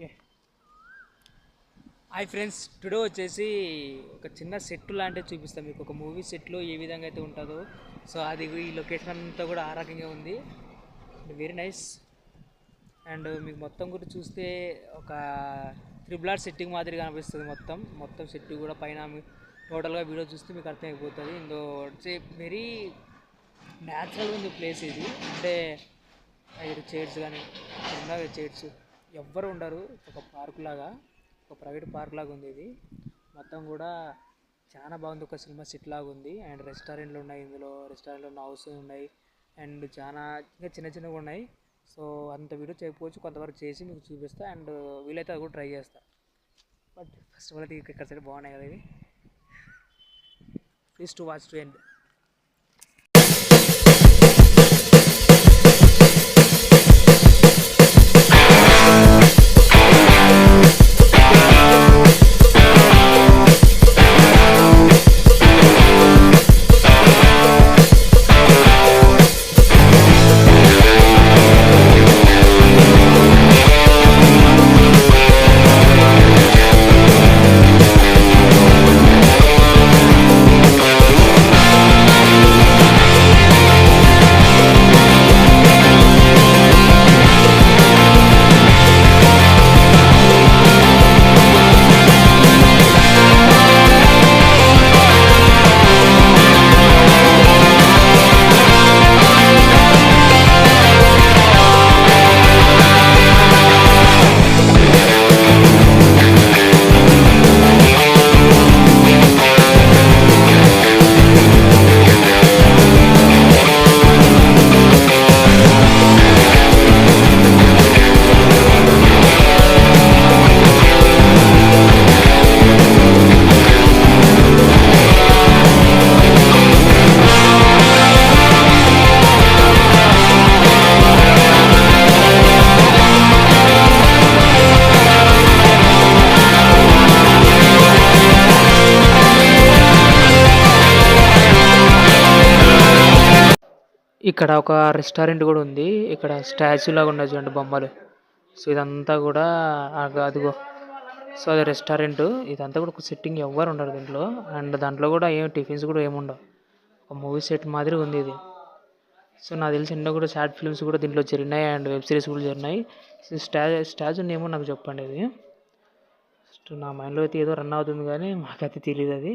Okay. Hi friends today వచ్చేసి ఒక చిన్న సెట్ లాంటిది చూపిస్తాం మీకు. ఒక మూవీ సెట్లో ఏ విధంగా అయితే ఉంటుందో. సో అది ఈ లొకేషన్ అంతా కూడా ఆ రకంగా ఉంది వెరీ నైస్. అండ్ మీకు మొత్తం కూడా చూస్తే ఒక త్రిబుల్ ఆర్ సెట్టింగ్ మాదిరిగా అనిపిస్తుంది మొత్తం. మొత్తం సెట్ కూడా పైన టోటల్గా వీడియో చూస్తే మీకు అర్థమైపోతుంది. ఇందో వచ్చి వెరీ న్యాచురల్ ఉంది ప్లేస్ ఇది. అంటే ఇది చైర్స్ కానీ ఉన్నాయి చైర్స్. ఎవ్వరు ఉండరు. ఒక పార్క్ లాగా ఒక ప్రైవేట్ పార్క్ లాగా ఉంది ఇది. మొత్తం కూడా చాలా బాగుంది. ఒక సినిమా సిట్ లాగా ఉంది. అండ్ రెస్టారెంట్లు ఉన్నాయి ఇందులో. రెస్టారెంట్లో ఉన్న హౌస్ ఉన్నాయి. అండ్ చాలా ఇంకా చిన్న చిన్నగా ఉన్నాయి. సో అంత వీడియో చేయకపోవచ్చు. కొంతవరకు చేసి మీకు చూపిస్తా. అండ్ వీలైతే అది కూడా ట్రై చేస్తా. బట్ ఫస్ట్ ఆఫ్ ఆల్ ఇక్కడ సైడ్ బాగున్నాయి కదా ఇది please to watch to end ఇక్కడ ఒక రెస్టారెంట్ కూడా ఉంది. ఇక్కడ స్టాచ్యూ లాగా ఉన్నాయి చూడండి బొమ్మలు. సో ఇదంతా కూడా అదిగో. సో అది రెస్టారెంట్. ఇదంతా కూడా ఒక సిట్టింగ్ ఎవ్వరు ఉండరు దీంట్లో. అండ్ దాంట్లో కూడా ఏం టిఫిన్స్ కూడా ఏమి ఉండవు. ఒక మూవీ సెట్ మాదిరి ఉంది ఇది. సో నాకు తెలిసి ఎన్నో కూడా షార్ట్ ఫిల్మ్స్ కూడా దీంట్లో జరిగినాయి అండ్ వెబ్ సిరీస్ కూడా జరిగినాయి. సో స్టా స్టాచ్యూ ఏమో నాకు చెప్పండి ఇది నా మైండ్లో అయితే ఏదో రన్ అవుతుంది కానీ మాకైతే తెలియదు అది.